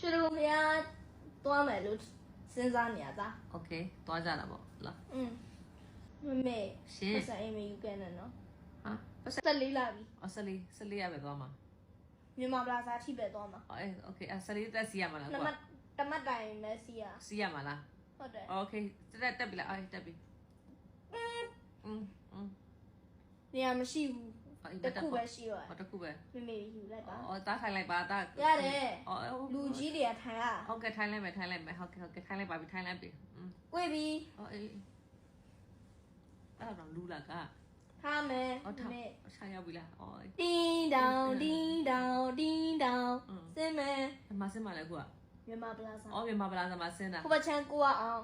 ရွှေလူဖျားသွားမယ်လို့စဉ်းစားနေရတာ โอเคသွားကြတာပေါ့လား อืมမမေ ရှင် ပတ်စံအိမ်မယူခဲ့နဲ့နော် ဟာပတ်စံ ဆက်လေးလာပြီ အော်ဆလီဆလီရပဲသွားမှာ မြန်မာပလာဇာထိပဲသွားမှာ အော်အဲโอเคအဆလီတက်စီရမှာလား န ကွာ မတ်တမတ်တိုင်မက်ဆီယာ စီရမှာလား ဟုတ်တယ် โอเคတက်တက်ပြီလားအေးတက်ပြီอืมอืม နေရာမရှိဘူး အိမ်မတတက်ခုပဲရှိတော့ဟောတစ်ခုပဲမမေယူလိုက်ပါအော်တားခိုင်းလိုက်ပါတားရတယ်အော်လူကြီးတွေကထိုင်ရဟုတ်ကဲ့ထိုင်းလိုက်မယ်ထိုင်းလိုက်မယ်ဟုတ်ကဲ့ဟုတ်ကဲ့ထိုင်းလိုက်ပါပြီထိုင်းလိုက်ပြီอืมဝေ့ပြီအော်အေးအဲ့တော့လူလာကထားမယ်အော်ထားမယ်ရှာရောက်ပြီလားအော်တင်းတောင်တင်းတောင်တင်းတောင်စင်မယ်မစင်မလဲကွာမြန်မာပလာဇာအော်မြန်မာပလာဇာမှာစင်တာဟိုဘချန်ကိုအောင်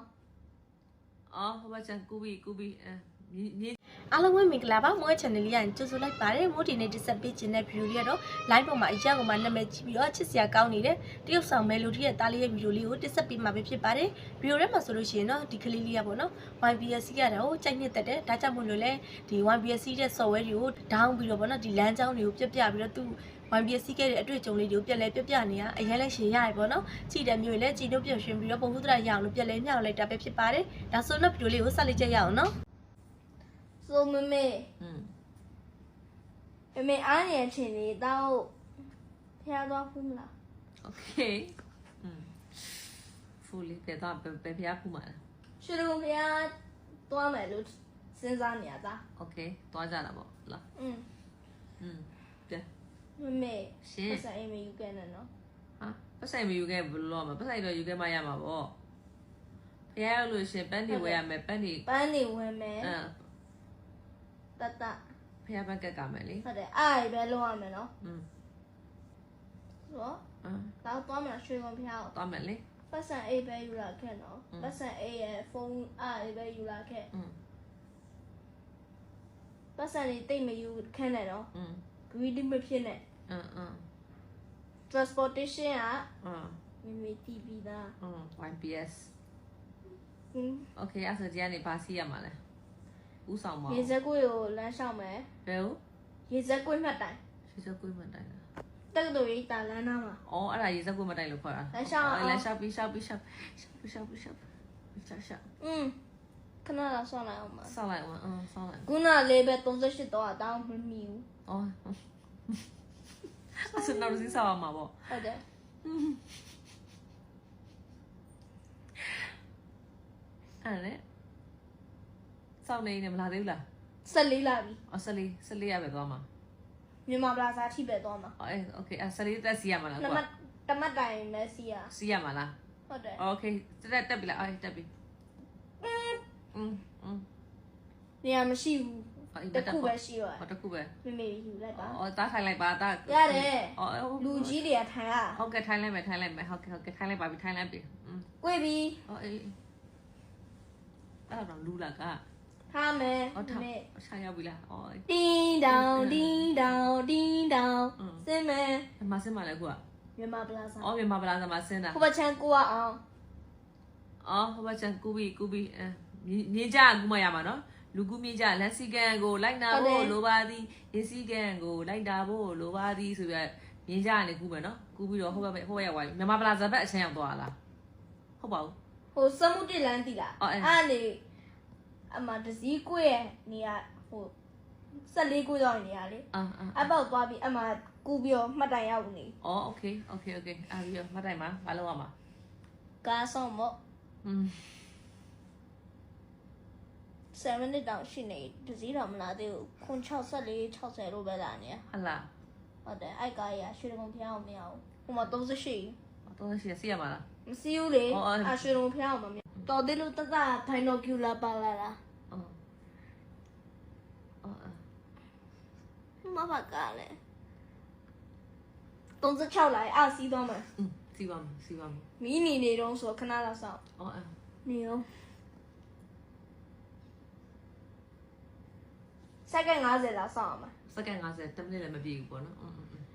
အော်ဟိုဘချန်ကူဘီကူဘီအဲ မြင်းအားလုံးပဲမင်္ဂလာပါမိုး channel လေးရရင်ကြိုဆိုလိုက်ပါတယ်မိုးဒီနေ့တက်ဆက်ပေးခြင်းတဲ့ဗီဒီယိုလေးကတော့ live ပေါ်မှာအရောက်မှာနာမည်ကြည့်ပြီးတော့ချစ်စရာကောင်းနေတဲ့တရုတ်ဆောင်မဲလူတီရဲ့တားလေးရဲ့ဗီဒီယိုလေးကိုတက်ဆက်ပေးမှာပဲဖြစ်ပါတယ်ဗီဒီယိုထဲမှာဆိုလို့ရှိရင်တော့ဒီကလေးလေးရပေါ့နော် YBSC ရတာကိုကြိုက်နှစ်သက်တယ်ဒါကြောင့်မို့လို့လဲဒီ YBSC တဲ့ software တွေကို down ပြီးတော့ပေါ့နော်ဒီလမ်းကြောင်းတွေကိုပြတ်ပြပြီးတော့သူ YBSC ခဲ့တဲ့အတွေ့အကြုံလေးတွေကိုပြက်လဲပြက်ပြနေရအရင်လဲရှင်ရတယ်ပေါ့နော်ကြည်တယ်မျိုးလဲကြည်တို့ပြည့်ရှင်ပြီးတော့ပုံမှုဒရရအောင်လို့ပြက်လဲမြောက်လိုက်တာပဲဖြစ်ပါတယ်ဒါဆိုတော့ဗီဒီယိုလေးကိုဆက်လိုက်ကြရအောင်နော် ဆိုမမေ อืม မမေအားနေချင်နေတော့ဖျားသွားဖူးမလား โอเคอืมဖူလီပဲတော့ပဲဖျားခုမှာလား ရွှေလူဖျားသွားမယ်လို့စဉ်းစားနေရတာ โอเคသွားကြတာပေါ့လား อืม อืมပြန် မမေ ရှင် ပတ်စံအိမ်မယူခဲ့နဲ့နော် ဟာပတ်ဆိုင်မယူခဲ့ဘယ်လိုမပတ်ဆိုင်တော့ယူခဲ့မှရမှာပေါ့ဖျားရလို့ရှင်ပန်းနေဝယ်ရမယ်ပန်းနေ ပန်းနေဝင်မယ် အဲ တတ်တတ် ဖျားပန်းကက်ကမယ်လေ ဟုတ်တယ်အားရပဲလုံးရမယ်နော် อืม ဆိုတော့ အာ တော့သွားမယ်ရွှေကုန်ဖျားကို သွားမယ်လေ ပတ်စံအိတ်ပဲယူလာခဲ့နော် อืม ပတ်စံအိတ်ရဲ့ဖုန်းအားရပဲယူလာခဲ့ อืม ပတ်စံတွေတိတ်မယူခန့်နဲ့နော် อืม greedy မဖြစ်နဲ့ အင်းအင်း transportation က အင်း မိမိတီးပြီးသား အင်း YPS ဟင်း โอเคအဲ့ဆိုဒီကနေဘာစီးရမှာလဲ ဥဆောင်ပါရေစက်ကွေးကိုလမ်းလျှောက်မယ်ဘယ်ဟုတ်ရေစက်ကွေးမှတ်တိုင်ရေစက်ကွေးမတိုင်လားတက္ကသိုလ်ရေးတာလမ်းနားမှာအော်အဲ့ဒါရေစက်ကွေးမတိုင်လို့ခေါ်တာလမ်းလျှောက်အောင်လမ်းလျှောက်ပြီးလျှောက်ပြီးလျှောက်လျှောက်ပြီးလျှောက်ပြီးလျှောက်လျှောက်อืมခဏတော့ဆောင်းလိုက်အောင်ပါဆောက်လိုက်အောင်အင်းဆောက်လိုက်ခုနလေးပဲ38တော့တောင်းမမီဘူးအော်အဲ့ဆိုနောက်စီးဆောက်အောင်မှာပေါ့ဟုတ်တယ်အဲ့လေ ဆောက်နေနေမလာသေးဘူးလား 14လာပြီ အော်ဆလီဆလီရပဲသွားမှာ မြန်မာပလာဇာထိပဲသွားမှာ အော်အဲโอเคအဲ့ဆလီတက်စီးရမှာလား န ကွာ မတ်တမတ်တိုင်မက်ဆီယာ စီးရမှာလား ဟုတ်တယ် โอเคတက်တက်ပြီလားအေးတက်ပြီอืมอืม နေရာမရှိဘူး အော်အေး တ တက် ခု ခု ပဲ ပဲ ရှိတော့ ဟောတခုပဲ မမေယူလိုက်ပါ အော်တားထိုင်လိုက်ပါတား ရတယ် အော် လူကြီးတွေကထိုင်ရ ဟုတ်ကဲ့ထိုင်လိုက်မယ်ထိုင်လိုက်မယ်ဟုတ်ကဲ့ဟုတ်ကဲ့ထိုင်လိုက်ပါပြီထိုင်လိုက်ပြီอืม ကိုပြီ အော်အေးအဲ့တော့လူလာက ထားမယ်အော်ထားမေဆာရောက်ပြီလားအော်တင်းတောင်တင်းတောင်တင်းတောင်စင်မယ်မဆင်းမလဲခုကမြန်မာပလာဇာအော်မြန်မာပလာဇာမှာဆင်းတာခုဘချန်ကိုအောင်အော်ဟိုဘချန်ကူဘီကူဘီအဲမြင်းကြကူမရမှာနော်လူကူမြင်းကြလန်စီကန်ကိုလိုက်နာဖို့လိုပါသည်ရစီကန်ကိုလိုက်တာဖို့လိုပါသည်ဆိုပြီးမြင်းကြကနေကူမယ်နော်ကူပြီးတော့ဟိုဘက်ဟိုဘက်ရောက်သွားပြီမြန်မာပလာဇာဘက်အချင်းရောက်သွားလားဟုတ်ပါဘူးဟိုစမှုတစ်လန်းတီလားအော်အဲ့အဲ့နေ အမဒစည်းကွေးရဲ့နေရာဟို14ကွေးတော့နေရာလေ အာအာ အပေါက်သွားပြီးအမကူပြီးတော့မှတ်တိုင်ရောက်နေ အော်โอเคโอเคโอเคအာပြီးတော့မှတ်တိုင်မှာဘာလုပ်ရမှာ ကားဆောင်မို့ อืม 7မိနစ်တောင်ရှိနေဒစည်းတော့မလာသေးဘူးခွန်64 60လို့ပဲလာနေရ ဟလာ ဟုတ်တယ်အဲ့ကားရရွှေတုံဖျားအောင်မရဘူးဟိုမှာ38 တော့ရှိစီရမှာလား မစီးဘူးလေ အော်အဲ့ အရွှေတုံဖျားအောင်မမြင်တော်သေးလို့တတဘိုင်နိုကျူလာပါလာလား မဘာကလည်း36လိုက်အစီးသွားမှာ อืมစီပါမယ်စီပါမယ် မီးနေနေတော့ဆိုခဏလောက်ဆောက် အော်အော် နေအောင်စက္ကန့်50လောက်ဆောက်အောင်ပါ စက္ကန့်50 10မိနစ်လည်းမပြည့်ဘူးပေါ့နော်อืมอืมอืม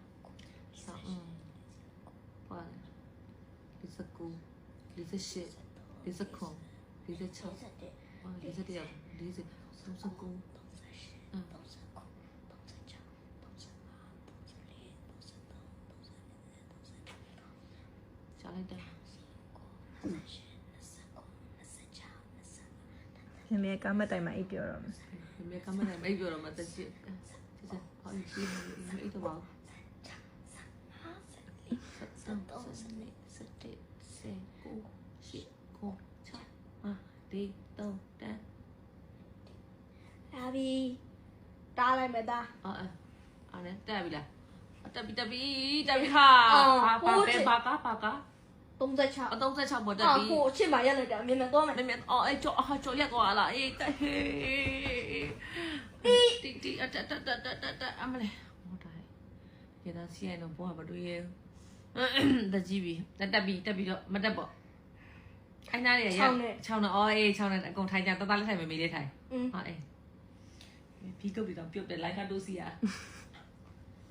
ဆောင်းอืมပါလေ49 48 49 46 37 အာ40ရောက်40 39အင်းချ လိုက်တာမမေကမတိုင်မှာအိပ်ပြောတော့မယ်မမေကမနဲ့မိတ်ပြောတော့မသက်ချစ်ချစ်ချစ်ဟောဒီချစ်မိတ်တော့ပါစက်တော့စနေစတဲ့စေကိုရှိကိုချာအာဒီတော့တန်လာပြီတားလိုက်မယ်သားအာအာနဲ့တက်ပြီလားတက်ပြီတက်ပြီတက်ပြီဟာအော်ဘာဟိုးဘာချစ်ဘာကာဘာကာ 36အ36ပေါ်တက်ပြီကိုအချစ်မရက်လိုက်တာမြန်မြန်သွားမယ်မြန်မြန်အော်အဲ့ကြော့ဟာကြော့ရက်သွားလားအေးတက်ဟေးတီတီအတတတတတတအမလေးဟောတိုင်းရေသားစီရင်တော့ဘောမတွေ့ရတကြီးပြီတက်တက်ပြီတက်ပြီးတော့မတက်ပေါ့ခိုင်းသားရရ6နဲ့အော်အေး6နဲ့အကုန်ထိုင်ကြတသားလေးထိုင်မမေးလေးထိုင်ဟာအေးပြီးကုတ်ပြီးတော့ပြုတ်တယ်လိုက်ကတိုးစီရ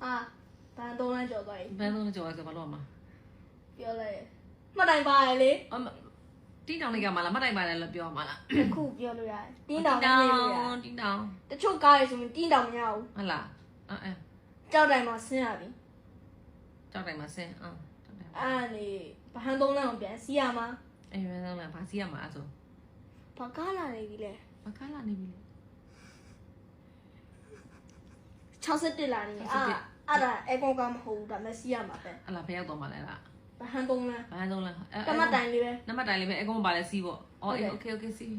အာဘန်သုံးလမ်းကျော်သွားပြီဘန်သုံးလမ်းကျော်သွားဆိုဘာလို့မှာပြောလိုက် မှတ်တိုင်ပါရလေအမတင်းတောင်လေးကမလားမတိုင်ပါတယ်လို့ပြောမှာလားတစ်ခုပြောလို့ရတယ်တင်းတောင်လေးလို့ရတင်းတောင်တချို့ကားရဆိုရင်တင်းတောင်မရဘူးဟုတ်လားအဲအဲကြောက်တိုင်မှာဆင်းရပြီကြောက်တိုင်မှာဆင်းအာကြောက်တိုင်အဲ့လေဘဟန်သုံးလမ်းကိုပြန်စီးရမှာအေးဘဟန်သုံးလမ်းဘာစီးရမှာအဲ့ဆိုဘာကားလာနေပြီလဲဘာကားလာနေပြီလဲ61လာနေအာအဲ့ဒါအေကွန်ကမဟုတ်ဘူးဒါမဲ့စီးရမှာပဲဟလာဖျောက်တော့မှာလဲလား ဟန်သုံးလားဘာသုံးလားတမတ်တိုင်လေးပဲနမတ်တိုင်လေးပဲအကုန်ပါလဲစီးပေါ့အော်အေး okay okay စီး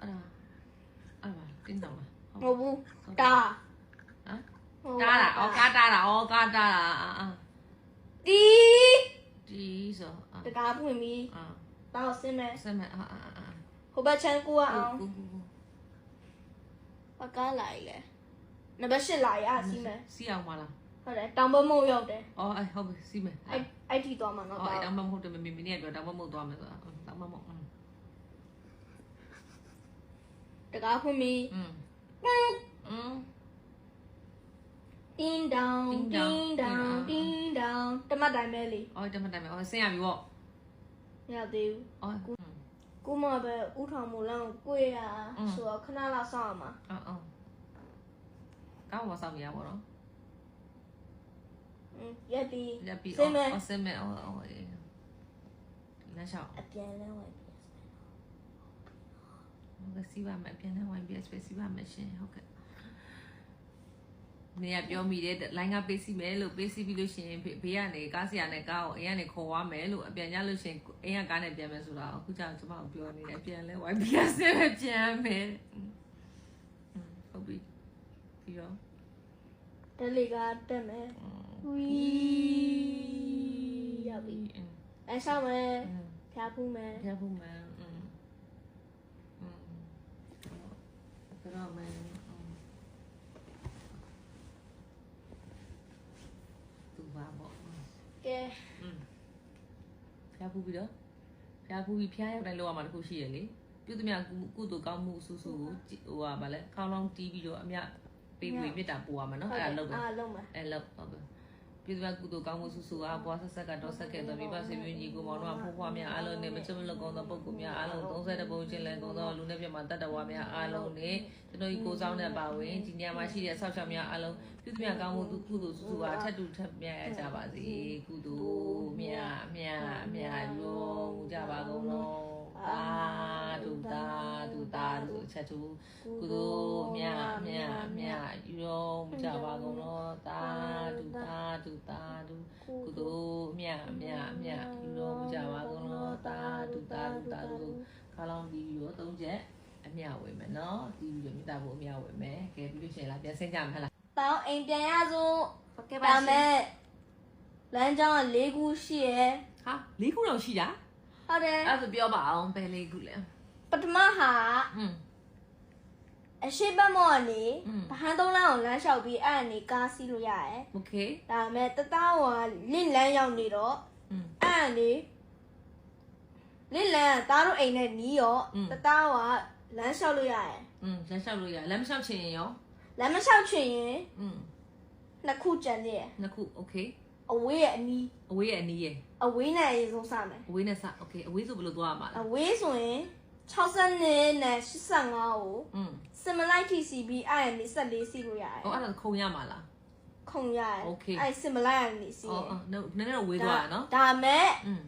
အဲ့ဒါအဲ့ဒါတင်းတော့မဟုတ်ဘူးတာဟမ်တာတာအော်ကားတာတာအော်ကားတာတာအာအာတီးတီးဆိုတကားပွင့်ပြီအာတော့ဆင်းမယ်ဆင်းမယ်အာအာအာဟိုဘက်ချမ်းကူရအောင်ဘာကားလိုက်လဲနံပါတ်၈လာရစီးမယ်စီးအောင်ပါလား ဟုတ်တယ်တောင်ပမုံရောက်တယ်အော်အဲ့ဟုတ်ပြီစီးမယ်အဲ့အဲ့အဲ့ထိသွားမှာနော်အဲ့တောင်ပမုံဟုတ်တယ်မမေမင်းကပြောတောင်ပမုံသွားမယ်ဆိုတာတောင်ပမုံတကားခွင့်မီอืมอืม ding dong ding dong ding dong တမတ်တိုင်းပဲလေအော်တမတ်တိုင်းပဲအော်ဆင်းရပြီပေါ့မရသေးဘူးအော်ကိုမပဲဥထောင်မူလန်းကိုကိုရဆိုတော့ခဏလောက်စောင့်ရမှာအော်အော်ကောင်းမဆောင်ရပါတော့ ရက်ပြီးလက်ပြီးစိတ်မဲအော်စိတ်မဲအော်အော်လက်လျှောက်အပြန်လဲဝင်ပြီးငါစီးပါမယ်အပြန်လဲ YBS ပဲစီးပါမယ်ရှင်ဟုတ်ကဲ့နေရပြောမိတယ်လိုင်းကပေးစီမယ်လို့ပေးစီပြီးလို့ရှင်ဘေးကနေကားဆရာနဲ့ကားကိုအိမ်ကနေခေါ်သွားမယ်လို့အပြန်ရလို့ရှင်အိမ်ကကားနဲ့ပြန်မယ်ဆိုတော့အခုကြောင့်ကျွန်မကိုပြောနေတယ်အပြန်လဲ YBS ပဲပြန်မယ်ဟုတ်ပြီပြီးတော့တယ်လီကတက်မယ် ဝီရောက်ပြီအဲဆောင်မယ်ဖျားဖူးမယ် ရဖို့မှန်อืมอืมတော့မယ်သူပါပေါ့ ကဲ อืมဖျားဖူးပြီးတော့ဖျားဖူးပြီးဖျားရောက်တိုင်းလောက်ရမှာတခုရှိရလေပြုသမျှကုသိုလ်ကောင်းမှုအဆူဆူကိုဟိုဟာဗာလဲခေါင်းလောင်းတီးပြီးတော့အမြပေးဝေမြစ်တာပို့ရမှာနော်အဲ့ဒါလုပ်မယ် အာလုံးမယ် အဲ့လောက်ဟုတ်ကဲ့ ပြည်သူ့ကုသိုလ်ကောင်းမှုစုစုအားပွားဆက်ဆက်ကတော့ဆက်ခဲ့သောမိဘဆွေမျိုးညီကိုမောင်တို့ဖိုးဖွားများအားလုံးနဲ့မချမလွတ်ကောင်းသောပုဂ္ဂိုလ်များအားလုံး30ဘုံချင်းလန်ကောင်းသောလူနဲ့ပြမတတ်တော်ဝါများအားလုံးနဲ့ကျွန်တော်ဒီကိုဆောင်တဲ့ပါဝင်ဒီနေရာမှာရှိတဲ့ဆောက်ရှောက်များအားလုံးပြည်သူ့များကောင်းမှုကုသိုလ်စုစုအားထပ်တူထပ်မြတ်ရကြပါစေကုသိုလ်မြတ်မြတ်မြတ်ရောမူကြပါကုန်လုံး သာဓုသာဓုသာဓုချက်သူကုသိုလ်မြတ်မြတ်မြတ်ယူတော်မူကြပါကုန်လောသာဓုသာဓုသာဓုကုသိုလ်မြတ်မြတ်မြတ်ယူတော်မူကြပါကုန်လောသာဓုသာဓုသာဓုခါလောင်းပြီးပြီးတော့သုံးချက်အမြဝင်မယ်နော်ဒီပြီးတော့မိသားဖို့အမြဝင်မယ်ကဲပြီးလို့ရှိရင်လာပြန်ဆင်းကြမယ်ဟလားတောင်းအိမ်ပြန်ရစို့ဟုတ်ကဲ့ဒါမဲ့လမ်းကြောင်းက၄ခုရှိရယ်ဟာလေးခုတော့ရှိတာ ဟုတ်တယ် အဲ့ဒါဆိုပြောပါအောင်ဘယ်လေးခုလဲ ပထမဟာ อืม အရှိတ်ဘက်မော့ကနေ อืม ဗဟန်းသုံးလမ်းကိုလမ်းလျှောက်ပြီးအဲ့အနေကားစီးလို့ရတယ် โอเค ဒါမဲ့တသားဟောလင့်လန်းရောက်နေတော့ อืม အဲ့အနေလင့်လန်းကသားတို့အိမ်နဲ့နီးရော อืม တသားဟောလမ်းလျှောက်လို့ရတယ် อืมလက်လျှောက်လို့ရလက်မလျှောက်ချင်ရင်ရော လမ်းမလျှောက်ချင်ရင် อืม နှစ်ခုကြံသေးတယ် နှစ်ခုโอเค အဝေးရဲ့အနီး အဝေးရဲ့အနီးရဲ့ အဝေးနဲ့အရင်ဆုံးစမယ် အဝေးနဲ့စโอเคအဝေးဆိုဘယ်လိုသွားရမှာလဲ အဝေးဆိုရင်60နဲ့85ကို อืม စမလိုက် TCB အဲ့အနေ14စီလို့ရတယ် ဟောအဲ့ဒါခုံရမှာလား ခုံရတယ် Okay. အဲ့စင်မလိုက်ရနေစီ အော် ရင် အော်နည်းနည်းတော့ဝေးသွားတာနော် ဒါမဲ့ อืม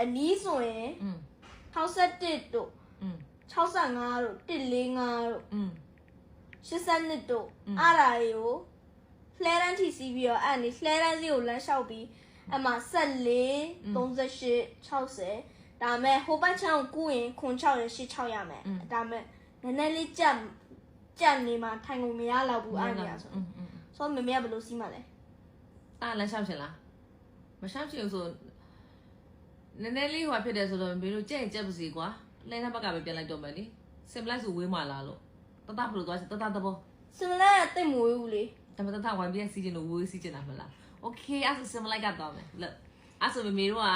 အနီးဆိုရင် อืม 61တို့ อืม 65တို့145တို့ อืม 82တို့ อืม အဲ့ဒါတွေကို လှဲတန်းထိစီးပြီးတော့အဲ့အနေလှဲတန်းစီကိုလမ်းလျှောက်ပြီးအမှ14 38 60ဒါမဲ့ဟိုဘက်ချောင်းကိုရင်ခွန်6ရ86ရမယ်ဒါမဲ့နည်းနည်းလေးကြက်ကြက်နေမှာထိုင်ကုန်မရတော့ဘူးအဲ့နေရဆိုဆိုမမေကဘယ်လိုစီးမှလဲအဲ့လမ်းလျှောက်ချင်လားမလျှောက်ချင်ဘူးဆိုနည်းနည်းလေးဟိုဖြစ်တယ်ဆိုတော့မင်းတို့ကြက်ရင်ကြက်ပါစေကွာလဲတဲ့ဘက်ကပဲပြန်လိုက်တော့မယ်လေစင်မလိုက်ဆိုဝေးမှလာလို့တတဖလို့သွားတတတဘောစင်မလိုက်တိတ်မဝေးဘူးလေ ဒါပေမဲ့တတဝိုင်းပြန်စီချင်လို့ဝေးစီချင်တာမလားโอเคအဲ့ဆိုစင်ပလိုက်ကတော့မယ်လို့အဲ့ဆိုမမေတို့က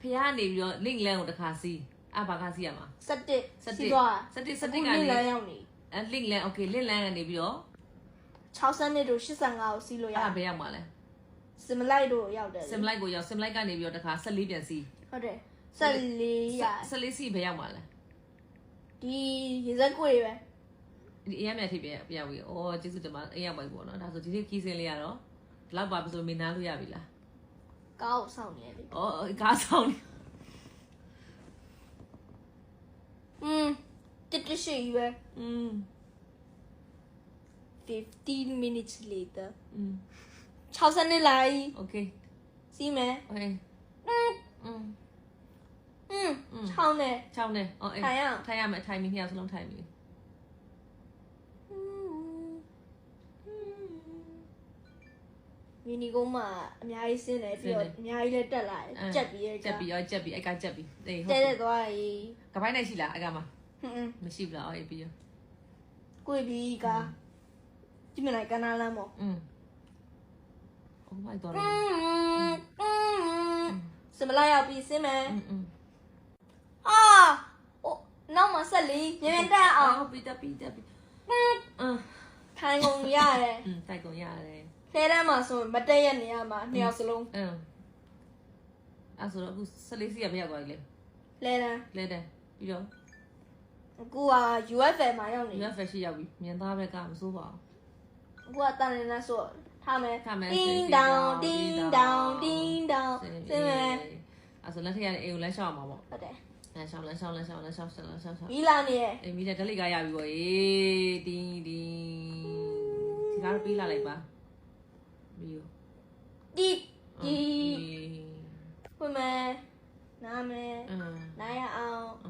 ဖះနေပြီးတော့ link လမ်းကိုတစ်ခါစီးအဘာကစီးရမှာ 17 17 စီးသွား 17 ခု 17က လ နေ လမ်းရောက်နေ အဲ link လမ်း okay link လမ်းကနေပြီးတော့ 62တို့85ကိုစီးလို့ရ အဲ့ဒါဘယ်ရောက်မှာလဲ စင်မလိုက်တို့ရောက်တယ်လေ sim light ကိုရောက် sim light ကနေပြီးတော့တစ်ခါ14ပြန်စီး ဟုတ်တယ်14ရ 14စီးဘယ်ရောက်မှာလဲ ဒီရေစက်ကွေပဲ ဒီ အရင်မြတ်ထိပြန်ပြန်ပြီးအော်ကျေးဇူးတင်ပါအေးရောက်ပါပြီပေါ့နော်ဒါဆိုဒီနေ့ခီးစင်းလေးကတော့ဘလောက်ပါပြီဆိုမင်းနားလို့ရပြီလား ကောက်ဆောင်နေလေ အော်ကားဆောင်နေ อืมတစ်တရှိပဲ อืม 15 minutes later อืม 60နှစ်လာပြီ okay စီးမယ် okay อืม อืม อืม อืม ချောင်းနဲ့ ချောင်းနေအော်အေး ထိုင်ရအောင် ထိုင်ရမယ်ထိုင်ပြီးနှစ်ယောက်စလုံးထိုင်ပြီး မီနီကုန်းမှာအများကြီးဆင်းတယ်ပြီးတော့အများကြီးလည်းတက်လာတယ်ကြက်ပြီးရ ကြက်ပြီးရောကြက်ပြီးအဲ့ကကြက်ပြီးအေးဟုတ် တဲ ပြီ တဲ့သွားရီ ကပိုင်းနိုင်ရှိလားအဲ့ကမှာ ဟွန်း မရှိဘူးလားအော်အေးပြီးရော ကိုပြီးကကြည့်မလိုက်ကနာလမ်းပေါ့ อืม oh my god စမလာရောက်ပြီးဆင်းမယ် อืมอืม အာအိုနောက်မှာဆက်လီမြန်မြန်တက်အောင် ဟုတ်ပြီတက်ပြီတက်ပြီအင်း ထိုင်ကုန်ရတယ် อืมတိုက်ကုန်ရတယ် ထဲတန်းမှာဆိုမတက်ရနေရမှာနှစ်ယောက်စလုံးအင်းအဲ့ဆိုတော့အခုဆက်လေးစီးရဘယ်ရောက်သွားပြီလဲလဲတန်းလဲတယ်ပြီးတော့အခုက UFL မှာရောက်နေ UF ရှိရောက်ပြီမြင်သားဘက်ကမစိုးပါဘူးအခုကတန်နေနဲ့ဆိုထားမယ်ထားမယ်တင်းတောင်တင်းတောင်တင်းတောင်ဆင်းမယ်အဲ့ဆိုလက်ထက်ရတဲ့အိမ်ကိုလမ်းလျှောက်အောင်ပါပေါ့ဟုတ်တယ်လမ်းလျှောက်လမ်းလျှောက်လမ်းလျှောက်လမ်းလျှောက်လမ်းလျှောက်လမ်းလျှောက်မီလာနေရဲ့အိမ်မီးတဲ့ဓလိကရပြီပေါ့အေးတင်းတင်းဒီကားပေးလာလိုက်ပါ ပြီးရောတီတီဖွင့်မယ်နားမယ်အင်းနားရအောင်အ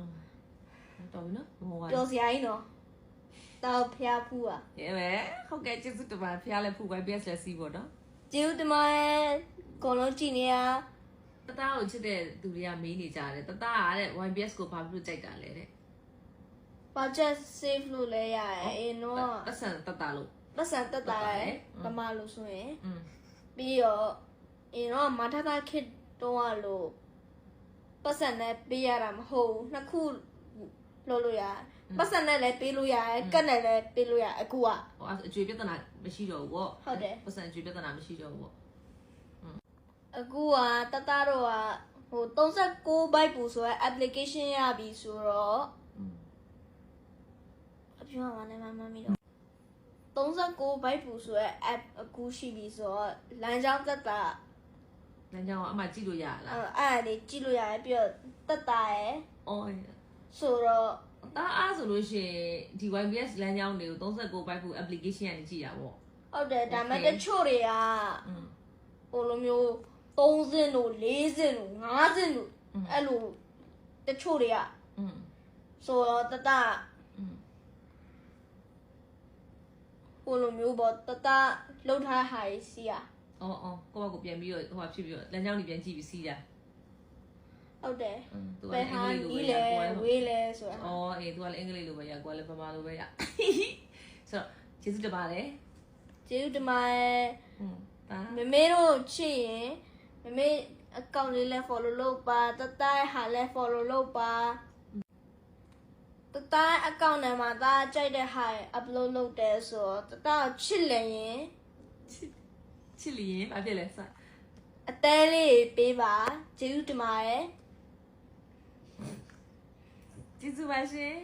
င်းတော်ပြီနော်မောပါပျော်စရာကြီးနော်တောက်ဖျားဖူးอ่ะရဲပဲဟုတ်ကဲ့ကျေးဇူးတင်ပါဖះလဲဖူပဲ BS လဲစီးပေါ့နော်ကျေးဇူးတင်ပါတယ်ကိုလုံးကြည့်နေရတသားကိုချစ်တဲ့သူတွေကမေးနေကြတယ်တသားကတဲ့ YBS ကိုဘာဖြစ်လို့ကြိုက်တာလဲတဲ့ budget save လို့လဲရတယ်အင်းတော့ပတ်စံတသားလို့ မဆန်တက်တာရယ်ပမာလို့ဆိုရင်ပြီးတော့အင်းတော့မထတာခစ်တုံးရလို့ပတ်စံနဲ့ပေးရတာမဟုတ်ဘူးနှစ်ခုလို့လို့ရပတ်စံနဲ့လည်းပေးလို့ရတယ်ကက်နဲ့လည်းပေးလို့ရအခုကဟိုအကျွေပြဿနာမရှိတော့ဘူးပေါ့ဟုတ်တယ်ပတ်စံအကျွေပြဿနာမရှိတော့ဘူးပေါ့အခုကတတတော့ကဟို36 byte ပူဆိုရဲ application ရပြီဆိုတော့အပြောင်းအလဲမမမီတော့ 39 byte ဘူးဆိုတော့ app အခုရှိပြီဆိုတော့လမ်းကြောင်းသက်သာလမ်းကြောင်းကအမှကြည့်လို့ရလားအဲ့အဲ့လေးကြည့်လို့ရတယ်ပြီးတော့သက်သာရယ်အော်ဆိုတော့ဒါအားဆိုလို့ရှိရင်ဒီ YBS လမ်းကြောင်းတွေကို39 byte ဘူး application ကနေကြည့်ရပါဘောဟုတ်တယ်ဒါပေမဲ့တချို့တွေကဟိုလိုမျိုး30တို့40တို့50တို့အဲ့လိုတချို့တွေကဆိုတော့တတ ဟိုလိုမျိုးပေါ့တတလှုပ်ထားတဲ့ဟာကြီးစီးရအော်အော်ကိုယ့်ဘက်ကိုပြန်ပြီးတော့ဟိုဟာဖြစ်ပြီးတော့လမ်းကြောင်းကြီးပြန်ကြည့်ပြီးစီးတာဟုတ်တယ်ဘယ်ဟာကြီးလဲဝေးလဲဆိုတာအော်အေး तू ကလည်းအင်္ဂလိပ်လိုပဲရကိုယ်လည်းဗမာလိုပဲရဆိုတော့ကျေးဇူးတင်ပါတယ်ကျေးဇူးတင်ပါတယ်မမေတို့ချစ်ရင်မမေအကောင့်လေးလဲ follow လုပ်ပါတတရဲ့ဟာလဲ follow လုပ်ပါ တတရဲ့အကောင့်ထဲမှာဒါကြိုက်တဲ့ဟာ upload လုပ်တယ်ဆိုတော့တတကိုချစ်လည်းရင်ချစ်လျင်ဘာဖြစ်လဲစအသေးလေးပေးပါကျေးဇူးတင်ပါတယ်ကျေးဇူးပါရှင်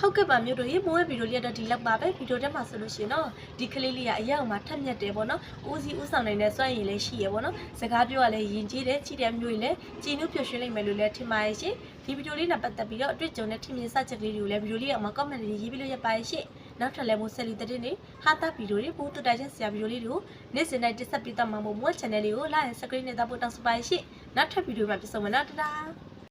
ဟုတ်ကဲ့ပါမြို့တို့ရေမိုးရဲ့ဗီဒီယိုလေးတော့ဒီလောက်ပါပဲဗီဒီယိုထဲမှာဆိုလို့ရှိရင်တော့ဒီကလေးလေးကအရောက်မှာထက်မြက်တယ်ပေါ့နော်ဦးစီးဦးဆောင်နိုင်တဲ့စွမ်းရည်လည်းရှိရပေါ့နော်စကားပြောရလဲယဉ်ကျေးတယ်ချစ်တဲ့မျိုးကြီးလည်းကြည်နုပြည့်ရွှင်လိုက်မယ်လို့လည်းထင်ပါရဲ့ရှင် ဒီဗီဒီယိုလေးနဲ့ပတ်သက်ပြီးတော့အတွေ့အကြုံနဲ့ထင်မြင်စချက်ကလေးတွေကိုလည်းဗီဒီယိုလေးအောက်မှာ comment တွေရေးပြီးလို့ရပါရဲ့ရှင်နောက်ထပ်လည်းမိုးဆက်လီတဲ့တဲ့နေဟာတာဗီဒီယိုတွေပို့တူတိုက်ချင်းဆရာဗီဒီယိုလေးတွေကိုနေ့စဉ်တိုင်းတက်ဆက်ပေးသွားမှာမို့မိုး channel လေးကို like and subscribe နဲ့တပ်ဖို့တောင်းဆိုပါရဲ့ရှင်နောက်ထပ်ဗီဒီယိုမှာပြန်ဆုံမယ်နော်တဒါ